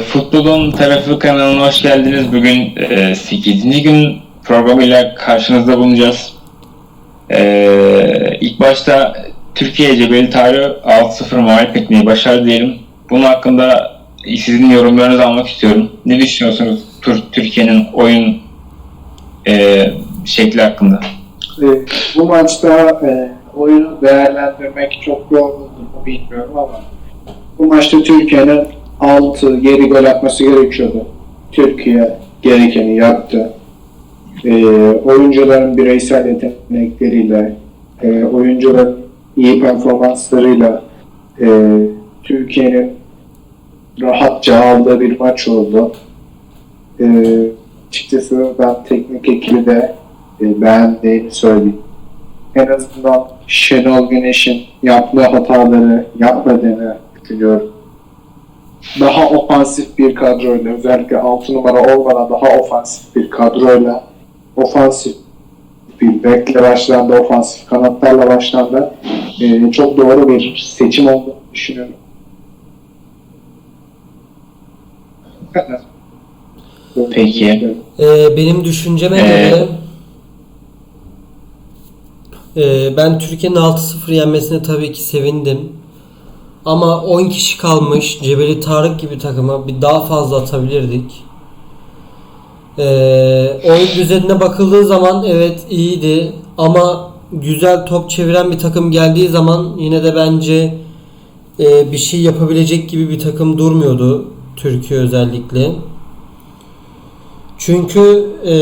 Futbolun tarafı kanalına hoş geldiniz. Bugün e, 8. gün programıyla karşınızda bulunacağız. E, ilk başta Türkiye Cebeli Tarık'ı 6-0 mağlup etmeyi başardı diyelim. Bunun hakkında sizin yorumlarınızı almak istiyorum. Ne düşünüyorsunuz Tür- Türkiye'nin oyun e, şekli hakkında? E, bu maçta e, oyunu değerlendirmek çok olur mu bilmiyorum ama bu maçta Türkiye'nin 6-7 gol atması gerekiyordu. Türkiye gerekeni yaptı. E, oyuncuların bireysel yetenekleriyle, e, oyuncuların iyi performanslarıyla e, Türkiye'nin rahatça aldığı bir maç oldu. E, açıkçası ben teknik ekibi de e, beğendiğimi söyleyeyim. En azından Şenol Güneş'in yaptığı hataları yapmadığını düşünüyorum. Daha ofansif bir kadroyla, özellikle 6 numara olmadan daha ofansif bir kadroyla, ofansif bir bekle başlandı, ofansif kanatlarla başlandı. E, çok doğru bir seçim olduğunu düşünüyorum. Peki. Ee, benim düşünceme Ee, göre e, ben Türkiye'nin 6-0 yenmesine tabii ki sevindim. Ama 10 kişi kalmış Cebeli Tarık gibi takıma bir daha fazla atabilirdik. Ee, oyun düzenine bakıldığı zaman evet iyiydi ama güzel top çeviren bir takım geldiği zaman yine de bence e, bir şey yapabilecek gibi bir takım durmuyordu Türkiye özellikle. Çünkü e,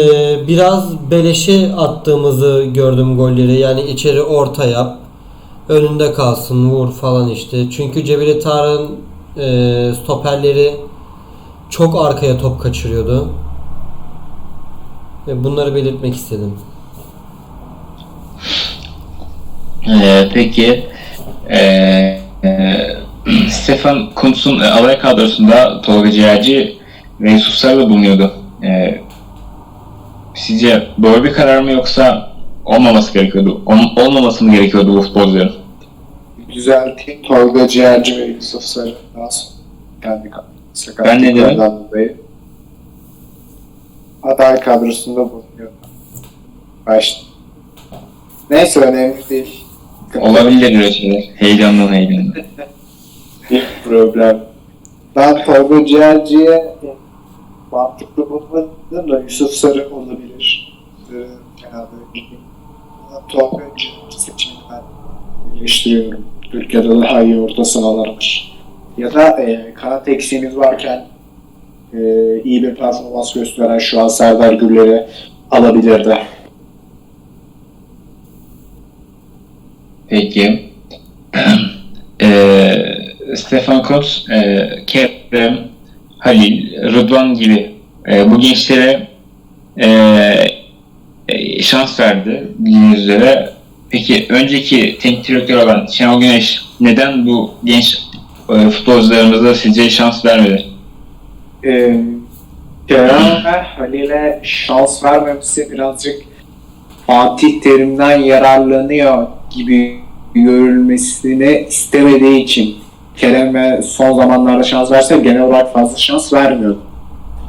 biraz beleşe attığımızı gördüm golleri. Yani içeri orta yap. Önünde kalsın vur falan işte. Çünkü Cebeli Tarık'ın e, stoperleri çok arkaya top kaçırıyordu. Ve bunları belirtmek istedim. Ee, peki e, e, Stefan Kuntz'un e, alay kadrosunda Tolga Ciğerci ve Yusuf bulunuyordu. E, sizce doğru bir karar mı yoksa olmaması gerekiyordu? Ol- olmaması mı gerekiyordu bu futbolcuların? Düzelteyim. Tolga Ciğerci ve Yusuf Sarı. Kendi. Ben ne dedim? dolayı Aday kadrosunda bulunuyor. Baş. Neyse önemli değil. Olabilir öyle şeyler. Heyecandan heyecandan. Bir problem. Ben Tolga Ciğerci'ye mantıklı bulmadım da Yusuf Sarı olabilir. Ee, Ciğerci seçimini ben eleştiriyorum. Türkiye'de daha iyi orta sahalarmış. Ya da e, kanat eksiğimiz varken e, iyi bir performans gösteren şu an Serdar Güller'i alabilirdi. Peki. e, Stefan Kuntz, e, Kerem, Halil, Rıdvan gibi e, bu gençlere e, şans verdi bildiğiniz. Peki önceki teknik direktör olan Şenol Güneş neden bu genç e, futbolcularımıza sizce şans vermedi? e, Kerem ve Halil'e şans vermemesi birazcık Fatih Terim'den yararlanıyor gibi görülmesini istemediği için Kerem'e son zamanlarda şans verse genel olarak fazla şans vermiyordu.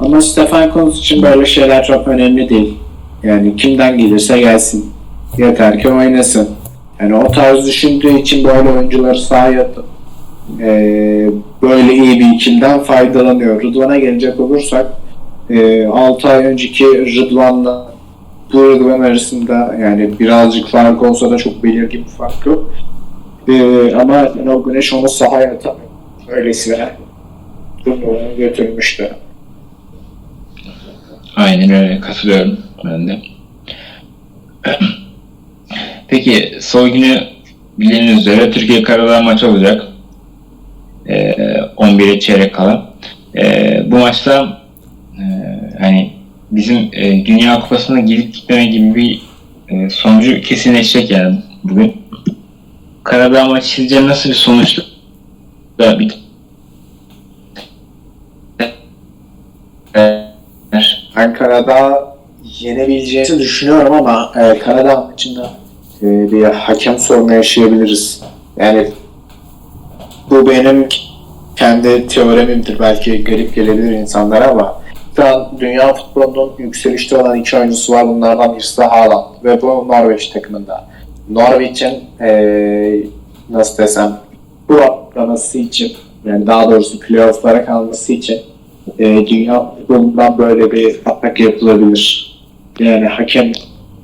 Ama Stefan Kuntz için böyle şeyler çok önemli değil. Yani kimden gelirse gelsin. Yeter ki oynasın. Yani o tarz düşündüğü için böyle oyuncuları sahaya ee, böyle iyi bir ikilden faydalanıyor. Rıdvan'a gelecek olursak e, 6 ay önceki Rıdvan'la bu Rıdvan arasında yani birazcık fark olsa da çok belirgin bir fark yok. Ee, ama o Güneş onu sahaya atamıyor. Öylesine Rıdvan'ı götürmüştü. Aynen öyle katılıyorum ben de. Peki son günü bildiğiniz üzere Türkiye Karadağ maçı olacak. Ee, 11'e çeyrek kala. Ee, bu maçta e, hani bizim e, Dünya Kupası'na gidip gitmeme gibi bir e, sonucu kesinleşecek yani bugün. Karadağ maçı sizce nasıl bir sonuçla bir Ben Karadağ yenebileceğimizi düşünüyorum ama e, Karadağ maçında e, bir hakem sorunu yaşayabiliriz. Yani bu benim kendi teoremimdir belki garip gelebilir insanlara ama şu an dünya futbolunun yükselişte olan iki oyuncusu var. Bunlardan birisi de Haaland ve bu Norveç takımında. Norveç'in eee nasıl desem bu atlaması için yani daha doğrusu playoff'lara kalması için eee dünya futbolundan böyle bir atak yapılabilir. Yani hakem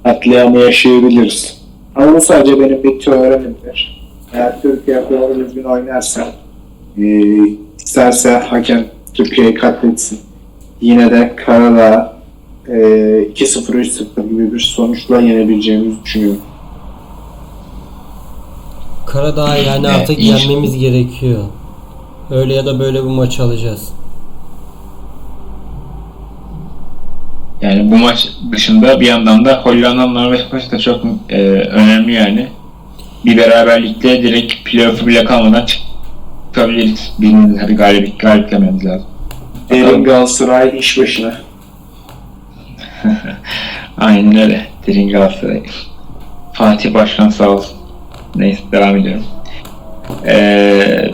atlayama yaşayabiliriz. Ama bu sadece benim bir teoremimdir. Eğer Türkiye doğru düzgün oynarsa ee, isterse hakem Türkiye'yi katletsin. Yine de Karadağ e, 2-0-3-0 gibi bir sonuçla yenebileceğimizi düşünüyorum. Karadağ yani artık yenmemiz gerekiyor. Öyle ya da böyle bu maçı alacağız. Yani bu maç dışında bir yandan da Hollanda Norveç maçı da çok e, önemli yani. Bir beraberlikle direkt playoff'u bile kalmadan çıkabiliriz. Birinin hadi galibiyet galiplememiz lazım. Derin Galatasaray iş başına. Aynen öyle. Derin Galatasaray. Fatih Başkan sağ olsun. Neyse devam ediyorum. Ee,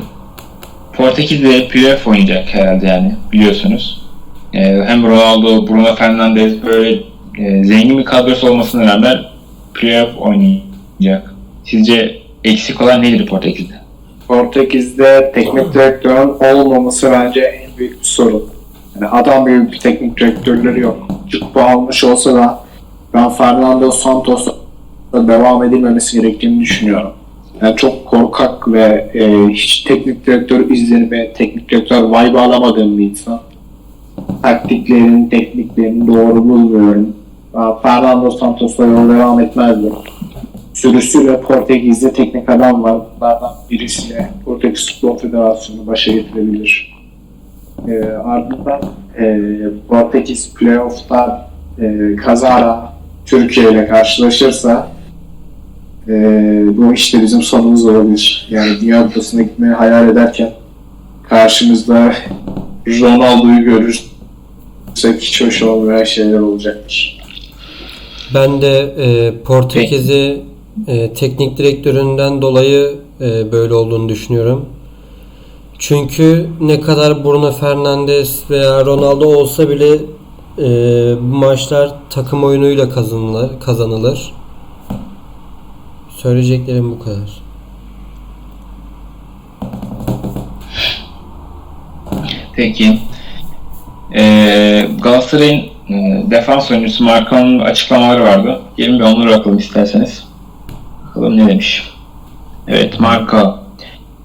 Portekiz'de playoff oynayacak herhalde yani biliyorsunuz. Ee, hem Ronaldo, Bruno Fernandes böyle e, zengin bir kadrosu olmasına rağmen playoff oynayacak. Sizce eksik olan nedir Portekiz'de? Portekiz'de teknik direktörün olmaması bence en büyük bir sorun. Yani adam büyük bir teknik direktörleri yok. Kupa almış olsa da ben Fernando Santos'la devam edilmemesi gerektiğini düşünüyorum. Yani çok korkak ve e, hiç teknik direktör izlenimi, teknik direktör vibe alamadığım bir insan. Taktiklerin, tekniklerini doğru bulmuyorum. Fernando Santos'la yol devam etmezdim sürüsüyle Portekiz'de teknik adam var. Bunlardan birisiyle Portekiz Futbol Federasyonu başa getirebilir. Ee, ardından e, Portekiz playoff'ta e, kazara Türkiye ile karşılaşırsa e, bu işte bizim sonumuz olabilir. Yani Dünya Kupası'na gitmeyi hayal ederken karşımızda Ronaldo'yu görürsek hiç hoş olmayan şeyler olacaktır. Ben de e, Portekiz'i e, teknik direktöründen dolayı e, böyle olduğunu düşünüyorum. Çünkü ne kadar Bruno Fernandes veya Ronaldo olsa bile e, bu maçlar takım oyunuyla kazanılır. kazanılır. Söyleyeceklerim bu kadar. Peki. Ee, Galatasaray'ın e, defans oyuncusu Markan'ın açıklamaları vardı. Gelin bir onları bakalım isterseniz. Bakalım ne demiş. Evet Marka.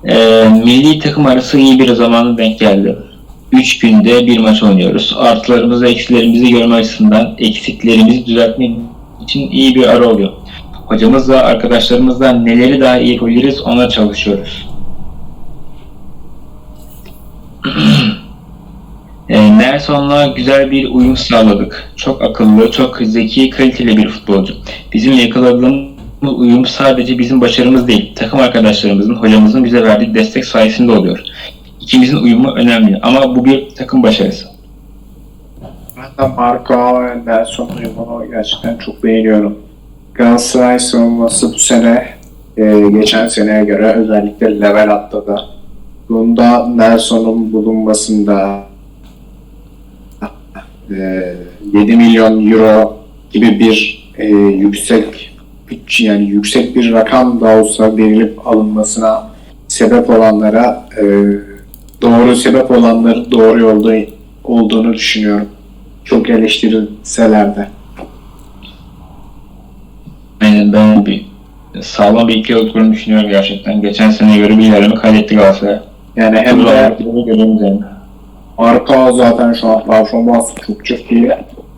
Ee, milli takım arası iyi bir zamanı denk geldi. 3 günde bir maç oynuyoruz. Artılarımızı eksilerimizi görme açısından eksiklerimizi düzeltmek için iyi bir ara oluyor. Hocamızla arkadaşlarımızla neleri daha iyi yapabiliriz ona çalışıyoruz. E, Nelson'la güzel bir uyum sağladık. Çok akıllı, çok zeki, kaliteli bir futbolcu. Bizimle yakaladığımız uyum sadece bizim başarımız değil, takım arkadaşlarımızın, hocamızın bize verdiği destek sayesinde oluyor. İkimizin uyumu önemli ama bu bir takım başarısı. Ben de Marco ve Nelson uyumunu gerçekten çok beğeniyorum. Galatasaray savunması bu sene e, geçen seneye göre özellikle level atladı. Bunda Nelson'un bulunmasında 7 milyon euro gibi bir e, yüksek bütçe yani yüksek bir rakam da olsa verilip alınmasına sebep olanlara e, doğru sebep olanların doğru yolda olduğunu düşünüyorum. Çok eleştirilseler de. Yani ben bir sağlam bir iki olduklarını düşünüyorum gerçekten. Geçen seneye göre bir ilerleme kaydetti Galatasaray. Yani hem de Marka zaten şu an performansı çok çok iyi.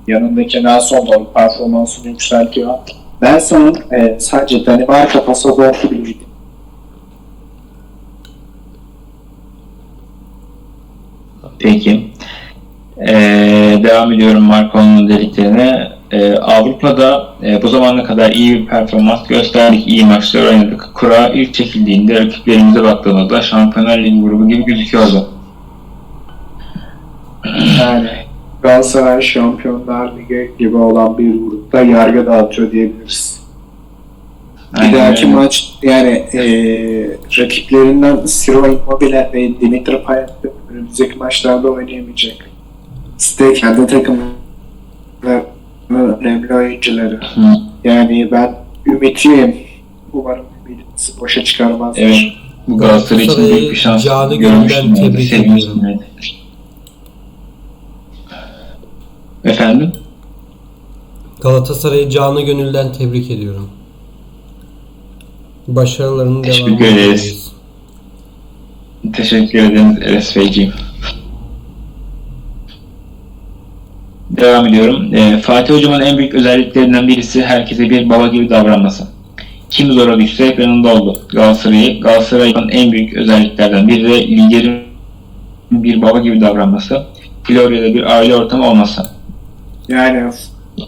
Yanındaki Nelson da performansını yükseltiyor. Nelson'un e, sadece Danimarka pasaportu bilgi. Peki. Ee, devam ediyorum Marco'nun dediklerine. Ee, Avrupa'da e, bu zamana kadar iyi bir performans gösterdik, iyi maçlar oynadık. Kura ilk çekildiğinde rakiplerimize baktığımızda Şampiyonlar Ligi grubu gibi gözüküyordu. Yani Galatasaray Şampiyonlar Ligi gibi olan bir grupta yargı dağıtıyor diyebiliriz. Bir Aynen dahaki öyle. maç yani eee rakiplerinden Siro Immobile ve Dimitri Payet de önümüzdeki maçlarda oynayamayacak. İşte kendi takımının önemli oyuncuları. Hı. Yani ben ümitliyim. Umarım ümidimizi boşa çıkarmaz. Evet. Bu Galatasaray için büyük bir şans Canı görmüştüm. tebrik ediyorum. yani. Efendim? Galatasaray'ı canı gönülden tebrik ediyorum. Başarılarının Teşekkür devamını ederiz. diliyoruz. Teşekkür ederiz Enes Beyciğim. Devam ediyorum. Ee, Fatih Hocam'ın en büyük özelliklerinden birisi herkese bir baba gibi davranması. Kim zora düşse hep yanında oldu. Galatasaray'ı, Galatasaray'ın en büyük özelliklerden biri de liderin bir baba gibi davranması. Florya'da bir aile ortamı olması. Yani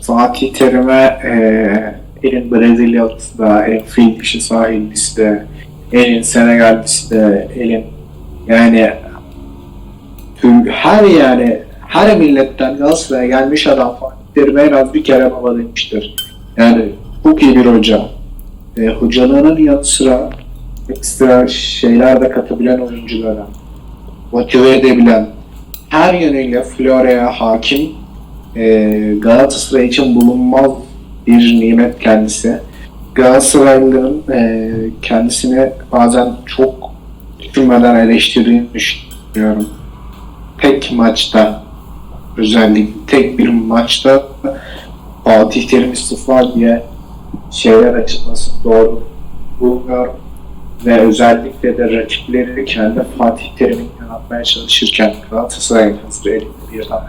Fatih Terim'e eee elin Brezilyalısı da, elin fil dişi sahillisi de, elin Senegal'lisi de, elin yani tüm her yani her milletten Galatasaray'a gelmiş adam Fatih Terim'e en az bir kere baba demiştir. Yani çok iyi bir hoca. E, hocalığının yanı sıra ekstra şeyler de katabilen oyunculara, motive edebilen, her yönüyle Florya'ya hakim e, Galatasaray için bulunmaz bir nimet kendisi. Galatasaraylıların e, kendisini bazen çok düşünmeden eleştirdiğini düşünüyorum. Tek maçta özellikle tek bir maçta Fatih Terim istifa diye şeyler açıklasın doğru bulmuyorum. Ve özellikle de rakipleri kendi Fatih Terim'in yaratmaya çalışırken Galatasaray'ın hazır elinde bir tane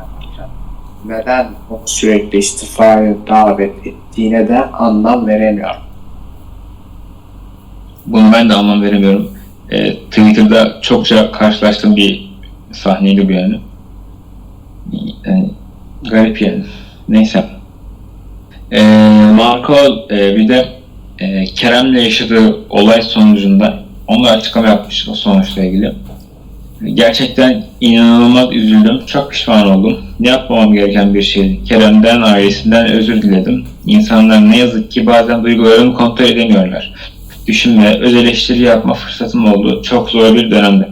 neden onu sürekli istifaya davet ettiğine de anlam veremiyorum. Bunu ben de anlam veremiyorum. Ee, Twitter'da çokça karşılaştığım bir sahneydi bu yani. yani garip yani. Neyse. Ee, Marco e, bir de e, Kerem'le yaşadığı olay sonucunda onu açıklama yapmış o sonuçla ilgili. Gerçekten inanılmaz üzüldüm. Çok pişman oldum. Ne yapmamam gereken bir şeydi. Kerem'den, ailesinden özür diledim. İnsanlar ne yazık ki bazen duygularını kontrol edemiyorlar düşünme, öz eleştiri yapma fırsatım oldu. Çok zor bir dönemdi.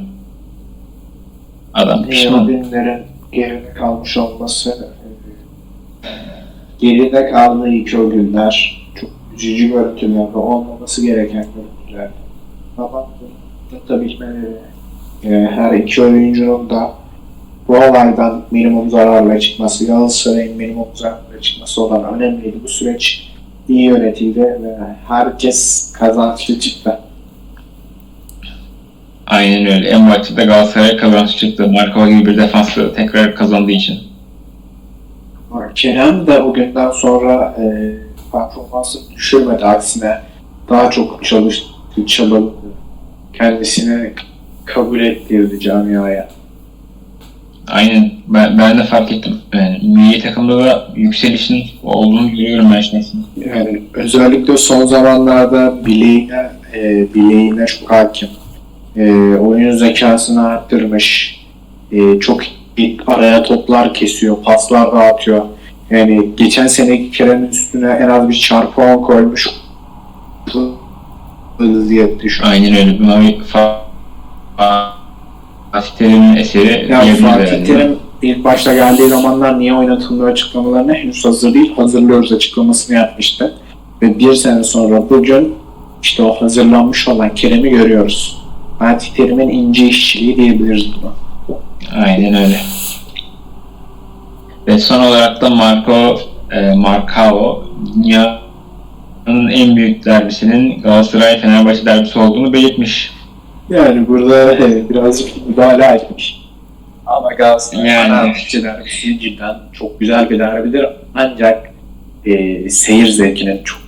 Adam pişman. günlerin geride kalmış olması e, geride kaldığı iki o günler çok üzücü görüntülerde olmaması gereken görüntüler. Ama tabii e, her iki oyuncunun da bu olaydan minimum zararla çıkması, Galatasaray'ın minimum zararla çıkması olan önemliydi. Bu süreç iyi yönetildi ve herkes kazançlı çıktı. Aynen öyle. En başta da Galatasaray'a kazanç çıktı. Marco gibi bir defanslı tekrar kazandığı için. Kerem de o günden sonra e, performansını düşürmedi. Aksine daha çok çalıştı, çabaladı. Kendisini kabul ettirdi camiaya. Aynen. Ben, ben de fark ettim. Yani milli takımda da yükselişin olduğunu görüyorum ben şimdi. Yani özellikle son zamanlarda bileğine, e, bileğine çok hakim. E, oyun zekasını arttırmış. E, çok araya toplar kesiyor, paslar dağıtıyor. Yani geçen seneki Kerem'in üstüne en az bir çarpı 10 koymuş. Vaziyette şu an. Aynen öyle. Bu mavi fa- Fatih Terim'in eseri Ya Fatih. Terim ilk başta geldiği zamanlar niye oynatılmıyor açıklamalarına henüz hazır değil. Hazırlıyoruz açıklamasını yapmıştı. Ve bir sene sonra bugün işte o hazırlanmış olan Kerem'i görüyoruz. Fatih Terim'in ince işçiliği diyebiliriz buna. Aynen öyle. Ve son olarak da Marco e, Marcao dünyanın en büyük derbisinin Galatasaray Fenerbahçe derbisi olduğunu belirtmiş. Yani burada e, birazcık müdahale etmiş. Ama Galatasaray Yani. Fenerbahçe derbisi cidden çok güzel bir derbidir. Ancak e, seyir zevkinin çok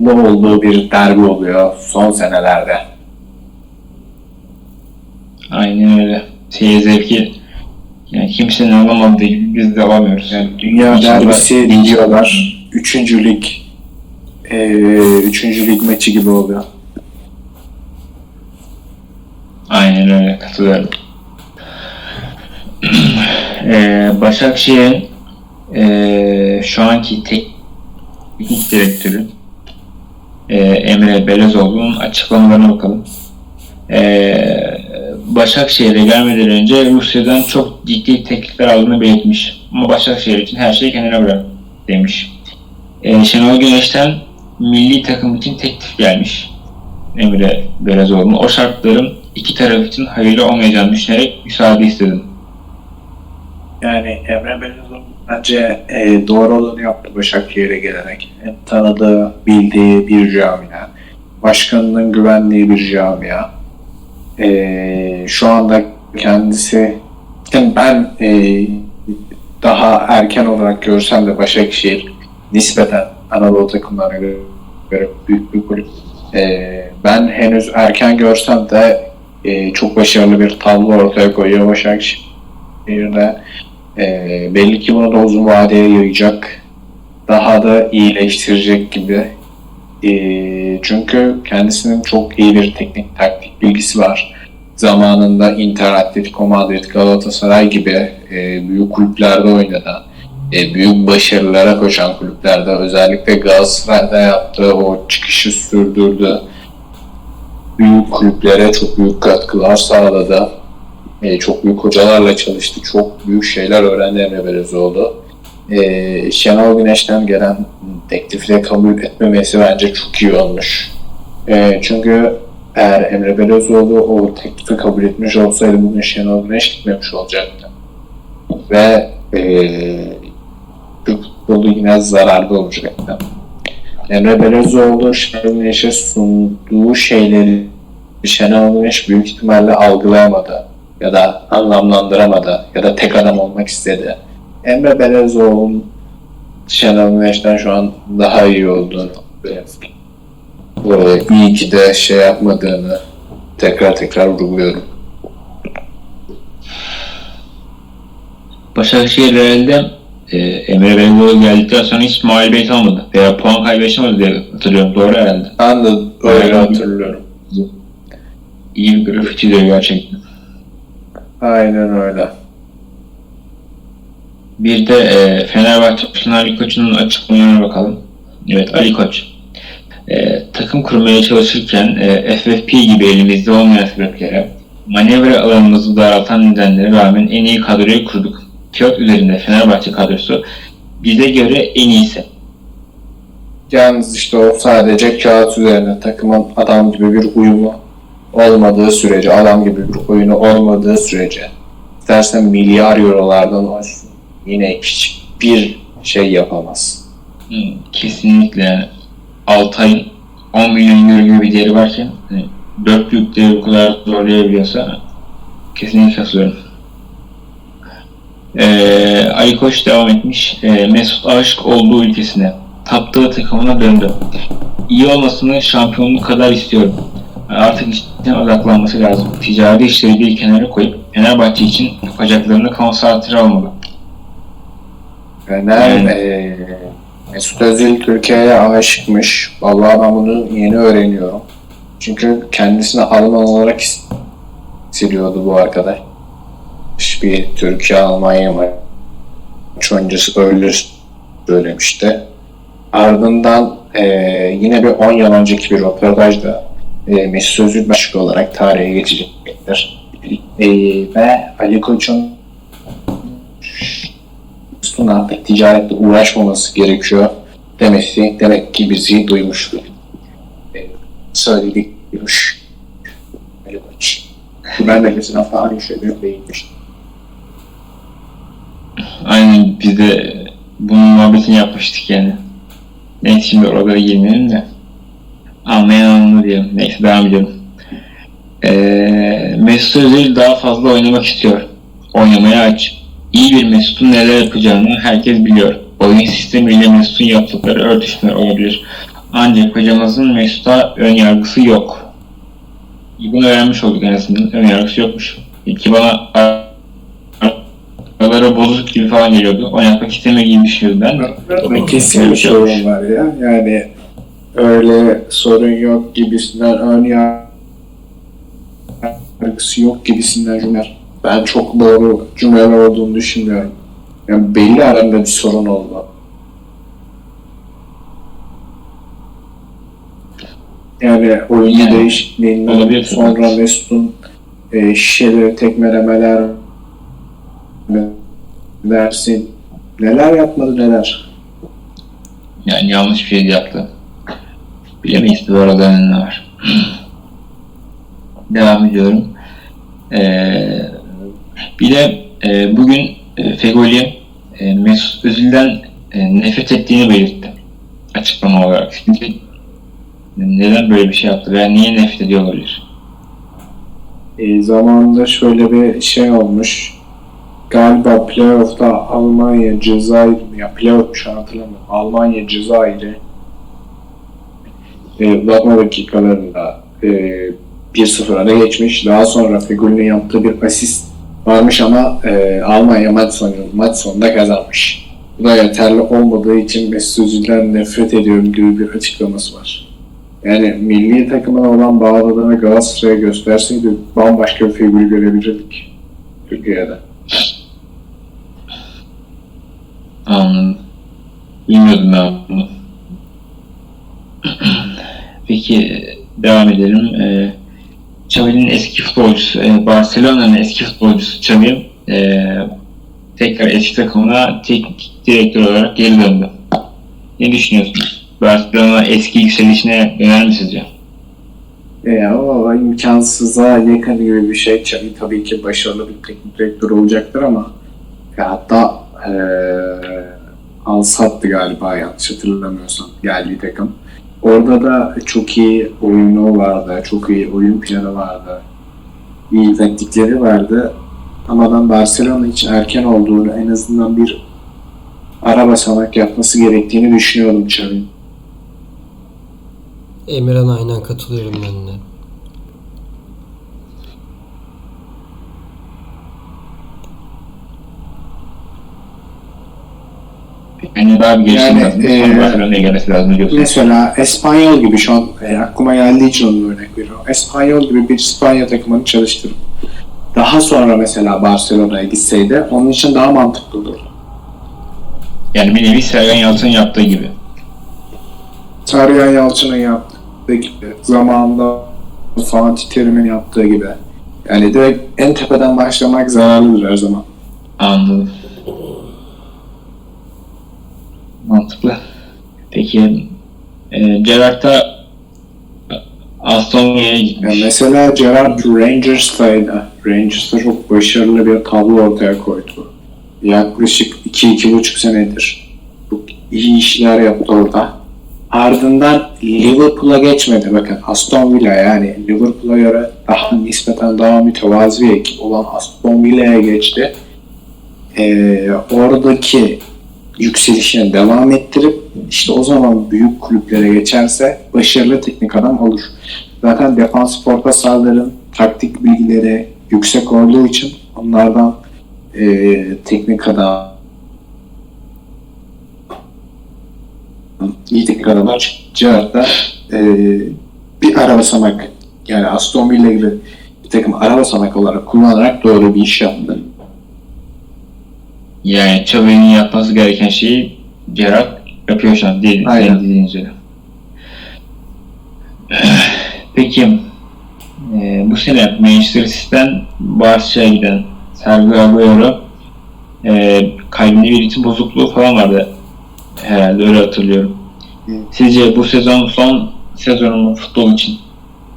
bol olduğu bir derbi oluyor son senelerde. Aynen öyle. Seyir zevki yani kimsenin alamadığı gibi biz de alamıyoruz. Yani dünya derbisi diyorlar. Üçüncü lig eee üçüncü lig maçı gibi oluyor. Aynen öyle katılıyorum. Ee, Başakşehir'in ee, şu anki teknik direktörü e, Emre Belezoğlu'nun açıklamalarına bakalım. E, Başakşehir'e gelmeden önce Rusya'dan çok ciddi teklifler aldığını belirtmiş. Ama Başakşehir için her şeyi kenara bırak demiş. E, Şenol Güneş'ten milli takım için teklif gelmiş. Emre Belezoğlu'nun. O şartların iki taraf için hayırlı olmayacağını düşünerek müsaade istedim. Yani Emre Belözoğlu bence e, doğru olanı yaptı Başakşehir'e gelerek. Hem tanıdığı, bildiği bir camia. Başkanının güvendiği bir camia. E, şu anda kendisi ben e, daha erken olarak görsem de Başakşehir nispeten Anadolu takımlarına göre büyük bir kulüp. E, ben henüz erken görsem de e, çok başarılı bir tablo ortaya koyuyor Başakşehir'de. Ee, belli ki bunu da uzun vadeye yayacak. Daha da iyileştirecek gibi. Ee, çünkü kendisinin çok iyi bir teknik taktik bilgisi var. Zamanında Inter, Atletico Madrid, Galatasaray gibi e, büyük kulüplerde oynadı. E, büyük başarılara koşan kulüplerde özellikle Galatasaray'da yaptığı o çıkışı sürdürdü. Büyük kulüplere çok büyük katkılar sağladı. E, çok büyük hocalarla çalıştı. Çok büyük şeyler öğrendi Emre Belözoğlu. E, Şenol Güneş'ten gelen teklifi kabul etmemesi bence çok iyi olmuş. E, çünkü eğer Emre Belözoğlu o teklifi kabul etmiş olsaydı bugün Şenol Güneş gitmemiş olacaktı. Ve e, Türk futbolu yine zararda olacaktı. Emre Belözoğlu Şenol Güneş'e sunduğu şeyleri Şenol Güneş büyük ihtimalle algılayamadı ya da anlamlandıramadı ya da tek adam olmak istedi. Emre Belezoğlu'nun Şenol Güneş'ten şu an daha iyi olduğunu ve e, iyi ki de şey yapmadığını tekrar tekrar vurguluyorum. Başakşehir herhalde e, Emre Belezoğlu geldikten sonra hiç mağlubiyet almadı. Veya puan yaşamadı diye hatırlıyorum. Doğru herhalde. Ben de öyle hatırlıyorum. İyi bir grafik çiziyor gerçekten. Aynen öyle. Bir de e, Fenerbahçe Başkanı Ali Koç'un açıklamalarına bakalım. Evet Ali Koç. E, takım kurmaya çalışırken e, FFP gibi elimizde olmayan sebeplere manevra alanımızı daraltan nedenlere rağmen en iyi kadroyu kurduk. Kağıt üzerinde Fenerbahçe kadrosu bize göre en iyisi. Yalnız işte o sadece kağıt üzerine takımın adam gibi bir uyumu olmadığı sürece, adam gibi bir oyunu olmadığı sürece istersen milyar eurolardan olsun yine hiçbir şey yapamaz. Hı, Kesinlikle Altay'ın 10 milyon euro gibi bir değeri varken hani 4 büyükleri bu kadar zorlayabiliyorsa kesinlikle katılıyorum. Ee, Ali Koç devam etmiş. Ee, Mesut aşık olduğu ülkesine, taptığı takımına döndü. İyi olmasını şampiyonluk kadar istiyorum. Artık işten odaklanması lazım. Ticari işleri bir kenara koyup Fenerbahçe için yapacaklarını konsantre olmalı. Fener Yani- eee, Mesut Özil Türkiye'ye aşıkmış. Vallahi ben bunu yeni öğreniyorum. Çünkü kendisini Alman olarak his- hissediyordu bu arkadaş. Bir Türkiye-Almanya maç öncesi öyle söylemişti. Ardından eee, yine bir 10 yıl önceki bir röportajda eee Mesut Özil başka olarak tarihe geçecektir. Eee, ve Ali Koç'un Mesut'un artık ticaretle uğraşmaması gerekiyor demesi demek ki bizi duymuştur. E, Söyledik duymuş. Ali Koç. Ben de hafta aynı şeyleri değinmiştim. Aynen biz de bunun muhabbetini yapmıştık yani. Neyse şimdi oralara girmeyelim de. Anlayan anladı diyelim. Neyse devam edelim. Ee, Mesut Özil daha fazla oynamak istiyor. Oynamaya aç. İyi bir Mesut'un neler yapacağını herkes biliyor. Oyun sistemiyle Mesut'un yaptıkları örtüşmeler olabilir. Ancak hocamızın Mesut'a ön yargısı yok. Bunu öğrenmiş olduk en azından. Ön yargısı yokmuş. Ki bana bozuk gibi falan geliyordu. Oynatmak istemiyor gibi düşünüyordum ben. Ve kesin bir sorun var ya. Yani öyle sorun yok gibisinden ön yargısı yok gibisinden cümleler. Ben çok doğru cümleler olduğunu düşünmüyorum. Yani belli aranda bir sorun oldu. Yani oyuncu Yani, değişikliğinden sonra Mesut'un e, şişeleri tekmelemeler ne dersin. Neler yapmadı neler. Yani yanlış bir şey yaptı. Bilemeyiz bu arada ne var. Devam ediyorum. Ee, bir de e, bugün e, Fegoli e, Mesut Özil'den e, nefret ettiğini belirtti. Açıklama olarak. Çünkü neden böyle bir şey yaptı veya niye nefret ediyor olabilir? E, zamanında şöyle bir şey olmuş. Galiba playoff'ta Almanya Cezayir mi? Ya playoff şu an hatırlamıyorum. Almanya Cezayir'i e, uzatma dakikalarında e, 1-0 öne geçmiş. Daha sonra Fegül'ün yaptığı bir asist varmış ama e, Almanya maç, sonu, maç sonunda kazanmış. Bu da yeterli olmadığı için Mesut Özil'den nefret ediyorum gibi bir açıklaması var. Yani milli takımına olan bağlılığını Galatasaray'a gösterseydi bambaşka bir figür görebilirdik Türkiye'de. Anladım. Bilmiyordum ben bunu. Peki devam edelim. Ee, eski futbolcusu, e, Barcelona'nın eski futbolcusu Xavi e, tekrar eski takımına teknik direktör olarak geri döndü. Ne düşünüyorsunuz? Barcelona eski yükselişine döner mi sizce? E, ama imkansıza yakın gibi bir şey. Xavi tabii ki başarılı bir teknik direktör olacaktır ama ya hatta e, al sattı galiba yanlış hatırlamıyorsam geldiği takım. Orada da çok iyi oyunu vardı, çok iyi oyun planı vardı. iyi taktikleri vardı. Ama ben Barcelona için erken olduğunu, en azından bir ara basamak yapması gerektiğini düşünüyorum Xavi'nin. Emirhan aynen katılıyorum ben. Yani daha bir gelişim Yani, lazım. e, gelmesi lazım diyorsun. Mesela Espanyol gibi şu an e, aklıma geldiği için onu örnek veriyorum. Espanyol gibi bir İspanya takımını çalıştırıp daha sonra mesela Barcelona'ya gitseydi onun için daha mantıklı olurdu. Yani bir nevi Sergen Yalçın yaptığı gibi. Sergen Yalçın'ın yaptığı gibi, zamanında Fatih Terim'in yaptığı gibi. Yani direkt en tepeden başlamak zararlıdır her zaman. Anladım. Mantıklı. Peki e, Gerrard da Aston Villa'ya gitmiş. mesela Gerrard Rangers'taydı. Rangers'ta çok başarılı bir tablo ortaya koydu. Yaklaşık 2-2,5 senedir. Çok iyi işler yaptı orada. Ardından Liverpool'a geçmedi. Bakın Aston Villa yani Liverpool'a göre daha nispeten daha mütevazi bir ekip olan Aston Villa'ya geçti. Ee, oradaki yükselişine devam ettirip işte o zaman büyük kulüplere geçerse başarılı teknik adam olur. Zaten defans orta sahaların taktik bilgileri yüksek olduğu için onlardan e, teknik adam iyi teknik adamlar çıkacağı da e, bir ara basamak yani Aston Villa gibi bir takım ara basamak olarak kullanarak doğru bir iş yaptı. Yani Xavi'nin yapması gereken şeyi Gerrard yapıyor şu an değil, Aynen. dediğin üzere. Peki e, bu sene Manchester City'den Barça'ya giden Sergio Aguero e, kalbinde bir ritim bozukluğu falan vardı herhalde öyle hatırlıyorum. Sizce bu sezon son sezonu mu futbol için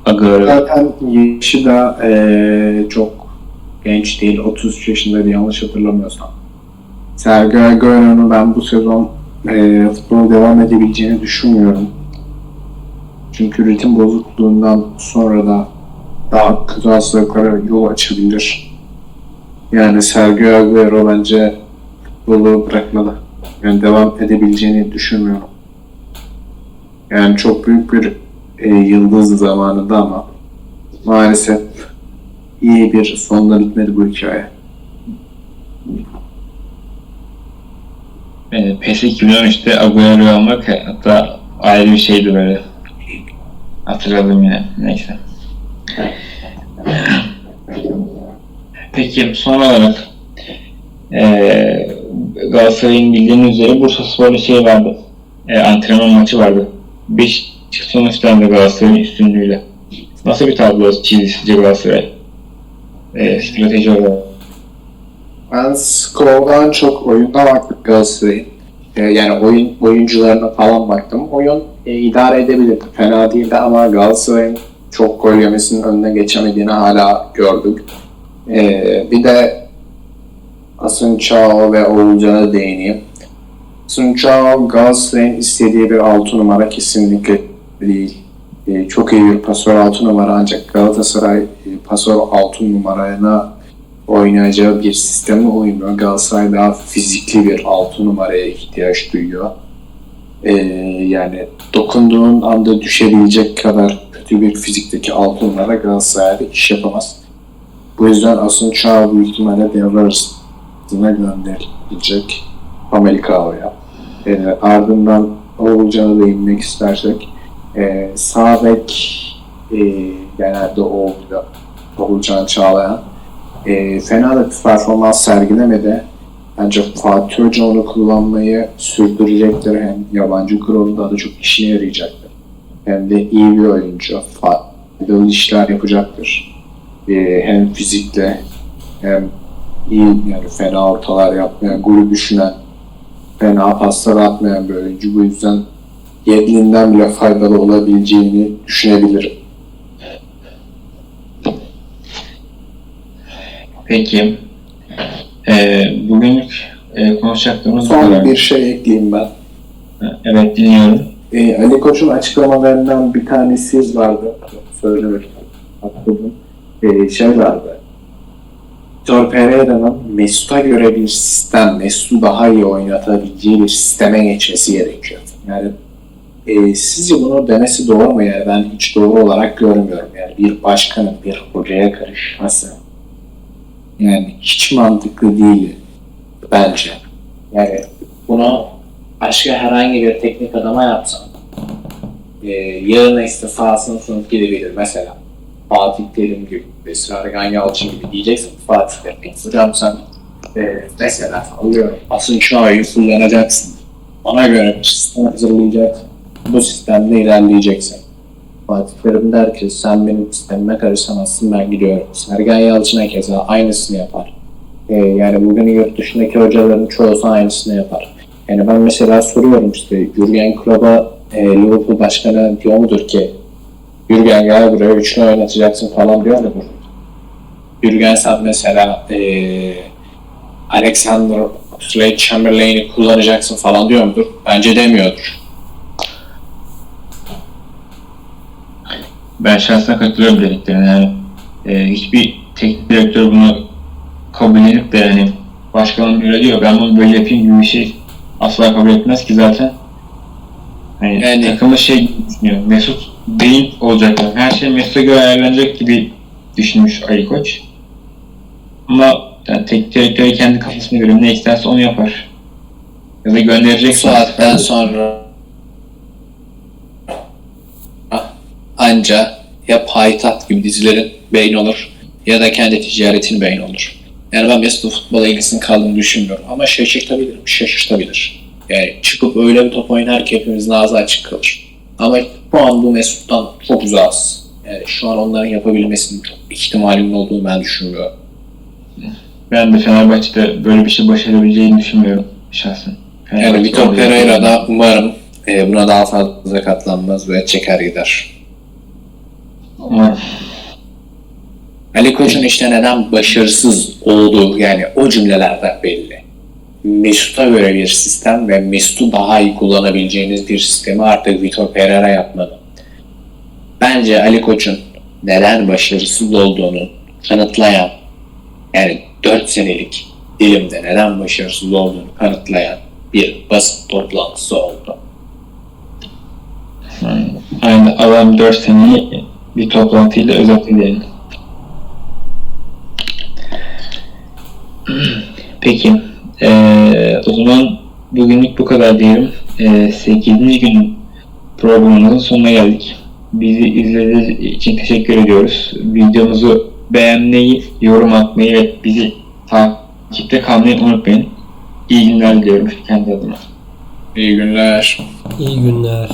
Aguero? Zaten yaşı da e, çok genç değil. 33 yaşındaydı yanlış hatırlamıyorsam. Sergio Aguero'nun ben bu sezon e, futbola devam edebileceğini düşünmüyorum. Çünkü ritim bozukluğundan sonra da daha kötü hastalıklara yol açabilir. Yani Sergio Aguero bence futbolu bırakmalı. Yani devam edebileceğini düşünmüyorum. Yani çok büyük bir e, yıldız zamanında ama maalesef iyi bir sonla bitmedi bu hikaye. E, PES 2013'te Agüero'yu almak hatta ayrı bir şeydi böyle. Hatırladım yine. Neyse. Peki son olarak e, Galatasaray'ın bildiğiniz üzere Bursa Spor'da şey vardı. E, antrenman maçı vardı. Beş, sonuçlandı Galatasaray'ın üstünlüğüyle. Nasıl bir tablo çizdi sizce Galatasaray? Ee, strateji olarak. Ben skordan çok oyuna baktık Galatasaray'ın. Ee, yani oyun oyuncularına falan baktım. Oyun e, idare edebilirdi. Fena değildi ama Galatasaray'ın çok gol yemesinin önüne geçemediğini hala gördük. Ee, bir de Asuncao ve Oğulcan'a değineyim. Asuncao Galatasaray'ın istediği bir 6 numara kesinlikle değil. Ee, çok iyi bir pasör 6 numara ancak Galatasaray e, pasör 6 numarayla oynayacağı bir sisteme uymuyor. Galatasaray daha fizikli bir 6 numaraya ihtiyaç duyuyor. Ee, yani dokunduğun anda düşebilecek kadar kötü bir fizikteki 6 numara Galatasaray'da iş yapamaz. Bu yüzden Asun Çağ büyük ihtimalle devre arasına gönderilecek Amerika'ya. Ee, ardından Oğulcan'a değinmek istersek e, sağ bek e, genelde Oğulcan, Oğulcan Çağlayan e, fena da bir performans sergilemedi. Ancak Fatih Hoca onu kullanmayı sürdürecektir. Hem yabancı kurulunda da çok işine yarayacaktır. Hem de iyi bir oyuncu. Faydalı işler yapacaktır. E, hem fizikle hem iyi yani fena ortalar yapmayan, golü düşünen, fena paslar atmayan bir oyuncu. Bu yüzden Yedlin'den bile faydalı olabileceğini düşünebilirim. Peki. Ee, bugünlük e, konuşacaklarımız bu Son kadar. bir şey ekleyeyim ben. Evet dinliyorum. E, Ali Koç'un açıklamalarından bir tanesi vardı. Söylemek hatırladım. E, şey vardı. Vitor Pereira'nın Mesut'a göre bir sistem, Mesut'u daha iyi oynatabileceği bir sisteme geçmesi gerekiyor. Yani e, sizce bunu demesi doğru mu? Yani ben hiç doğru olarak görmüyorum. Yani bir başkanın bir hocaya karışması yani hiç mantıklı değil bence. Yani bunu başka herhangi bir teknik adama yapsan e, yarın işte sahasına sınıf gidebilir mesela. Fatih Terim gibi, Sergen Yalçın gibi diyeceksin Fatih Terim. Hocam sen e, mesela alıyorum Asın Çağ'ı kullanacaksın. Ona göre bir sistem hazırlayacaksın. Bu sistemde ilerleyeceksin. Fatih Terim der ki sen benim sistemime karışamazsın ben gidiyorum. Sergen Yalçın'a keza aynısını yapar. E, yani bugün yurt dışındaki hocaların çoğusu aynısını yapar. Yani ben mesela soruyorum işte Jurgen Klopp'a e, Liverpool başkanı diyor mudur ki Jurgen gel buraya üçlü oynatacaksın falan diyor mudur? Jurgen sen mesela e, Alexander Slade Chamberlain'i kullanacaksın falan diyor mudur? Bence demiyordur. Ben şahsen katılıyorum dediklerine. Yani e, hiçbir teknik direktör bunu kabul edip de yani başkanım böyle diyor ben bunu böyle yapayım gibi bir şey asla kabul etmez ki zaten. Hani Yani- takımı şey düşünüyor. Mesut beyin olacak. Yani. Her şey Mesut'a göre ayarlanacak gibi düşünmüş Ali Koç. Ama yani teknik direktörü kendi kafasına göre ne isterse onu yapar. Ya da gönderecek. saatten sonra anca ya payitaht gibi dizilerin beyin olur ya da kendi ticaretin beyin olur. Yani ben Mesut'un futbola ilgisinin kaldığını düşünmüyorum ama şaşırtabilir? Şaşırtabilir. Yani çıkıp öyle bir top oynar ki hepimizin ağzı açık kalır. Ama şu an bu Mesut'tan çok uzağız. Yani şu an onların yapabilmesinin çok ihtimalinin olduğunu ben düşünmüyorum. Ben de Fenerbahçe'de böyle bir şey başarabileceğini düşünmüyorum şahsen. Yani Vitor Pereira da umarım e, buna daha fazla katlanmaz ve çeker gider. Ali Koç'un işte neden başarısız olduğu yani o cümlelerden belli. Mesut'a göre bir sistem ve Mesut'u daha iyi kullanabileceğiniz bir sistemi artık Vitor Pereira yapmalı. Bence Ali Koç'un neden başarısız olduğunu kanıtlayan yani 4 senelik dilimde neden başarısız olduğunu kanıtlayan bir basın toplantısı oldu. Yani, alan 4 seneyi bir toplantıyla özetleyelim. Peki. eee, o zaman bugünlük bu kadar diyelim. Eee 8. gün programımızın sonuna geldik. Bizi izlediğiniz için teşekkür ediyoruz. Videomuzu beğenmeyi, yorum atmayı ve bizi takipte kalmayı unutmayın. İyi günler diliyorum kendi adıma. İyi günler. İyi günler.